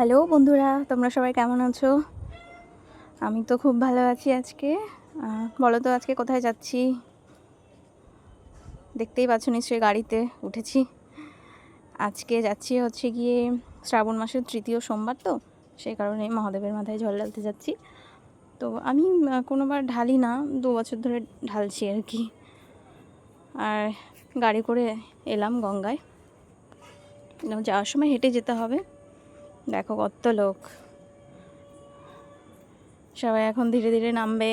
Hello বন্ধুরা, তোমরা সবাই কেমন আছো? আমি তো খুব ভালো আছি আজকে। বলো তো আজকে কোথায় যাচ্ছি? দেখতেই পাচ্ছ নিশ্চয়ই গাড়িতে উঠেছি। আজকে যাচ্ছি হচ্ছে গিয়ে শ্রাবণ মাসের তৃতীয় সোমবার তো, সেই কারণে মহাদেবের মাথায় জল ঢালতে যাচ্ছি। তো আমি কোনোবার ঢালি না, দু বছর ধরে ঢালছি আর কি। আর গাড়ি করে এলাম গঙ্গায়। যাওয়ার সময় হেঁটে যেতে হবে। দেখো কত লোক। সবাই এখন ধীরে ধীরে নামবে।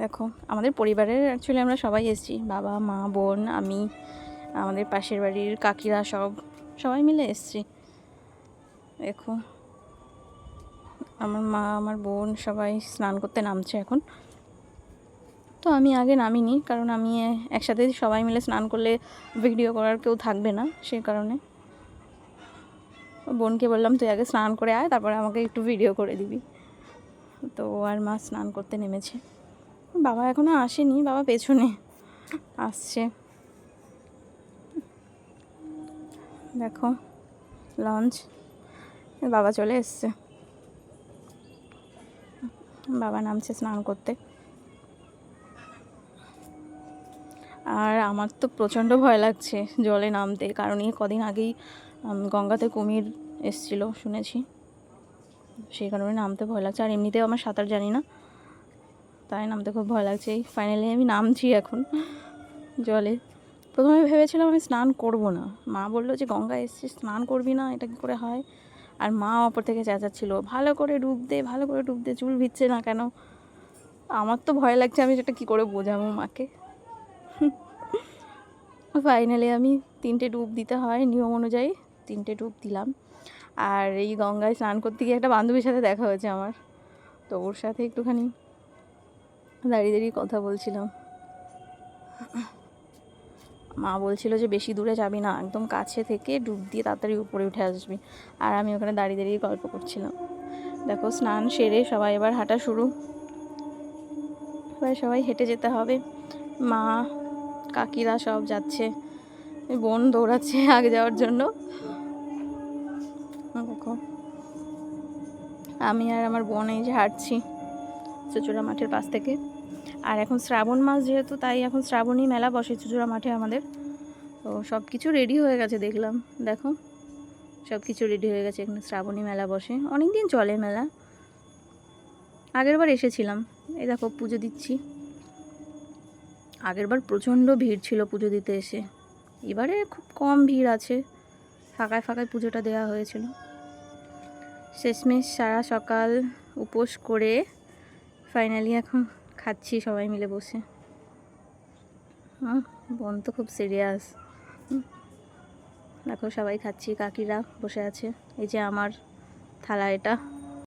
দেখো, আমাদের পরিবারের অ্যাকচুয়ালি আমরা সবাই এসেছি। বাবা, মা, বোন, আমি, আমাদের পাশের বাড়ির কাকিরা সব, সবাই মিলে এসেছি। দেখো, আমার মা, আমার বোন সবাই স্নান করতে নামছে এখন। তো আমি আগে নামিনি, কারণ আমি একসাথে সবাই মিলে স্নান করলে ভিডিও করার কেউ থাকবে না সেই কারণে। বোনকে বললাম, তুই আগে স্নান করে আয়, তারপরে আমাকে একটু ভিডিও করে দিবি। তো আর মা স্নান করতে নেমেছে। বাবা এখনও আসেনি, বাবা পেছনে আসছে। দেখো লঞ্চ বাবা চলে এসছে। বাবা নামছে স্নান করতে। আর আমার তো প্রচণ্ড ভয় লাগছে জলে নামতে, কারণ এই কদিন আগেই গঙ্গাতে কুমির এসছিল, শুনেছি। সেই কারণে নামতে ভয় লাগছে। আর এমনিতেও আমার সাঁতার জানি না, তাই নামতে খুব ভয় লাগছে। এই ফাইনালি আমি নামছি এখন জলে। প্রথমে ভেবেছিলাম আমি স্নান করব না। মা বলল যে গঙ্গা এসছিস, স্নান করবি না, এটা কী করে হয়? আর মা অপর থেকে চেঁচাচ্ছিল, ভালো করে ডুব দে, ভালো করে ডুব দে, চুল ভিজছে না কেন? আমার তো ভয় লাগছে, আমি সেটা কী করে বোঝাবো মাকে? ফাইনালি আমি তিনটে ডুব দিতে হয়, নিয়ম অনুযায়ী তিনটে ডুব দিলাম। আর এই গঙ্গায় স্নান করতে গিয়ে একটা বান্ধবীর সাথে দেখা হয়েছে আমার। তো ওর সাথে একটুখানি দাঁড়িয়ে দাঁড়িয়ে কথা বলছিলাম। মা বলছিল যে বেশি দূরে যাবি না, একদম কাছে থেকে ডুব দিয়ে তাড়াতাড়ি উপরে উঠে আসবি। আর আমি ওখানে দাঁড়িয়ে দাঁড়িয়ে গল্প করছিলাম। দেখো স্নান সেরে সবাই এবার হাঁটা শুরু। এবার সবাই হেঁটে যেতে হবে। মা, কাকিরা সব যাচ্ছে। বোন দৌড়াচ্ছে আগে যাওয়ার জন্য। আমি আর আমার বোন এই যে হাঁটছি চুচুড়া মাঠের পাশ থেকে। আর এখন শ্রাবণ মাস যেহেতু, তাই এখন শ্রাবণী মেলা বসে চুচুড়া মাঠে আমাদের। তো সব কিছু রেডি হয়ে গেছে দেখলাম। দেখো সব কিছু রেডি হয়ে গেছে এখানে শ্রাবণী মেলা বসে। অনেক দিন চলে মেলা। আগের বার এসেছিলাম। এই দেখো, পুজো দিচ্ছি। আগেরবার প্রচণ্ড ভিড় ছিল পুজো দিতে এসে। এবারে খুব কম ভিড় আছে। ফাঁকায় ফাঁকায় পুজোটা দেওয়া হয়েছিল। শেষমেশ সারা সকাল উপোস করে ফাইনালি এখন খাচ্ছি সবাই মিলে বসে। বোন তো খুব সিরিয়াস দেখো সবাই খাচ্ছি, কাকিরা বসে আছে। এই যে আমার থালা এটা।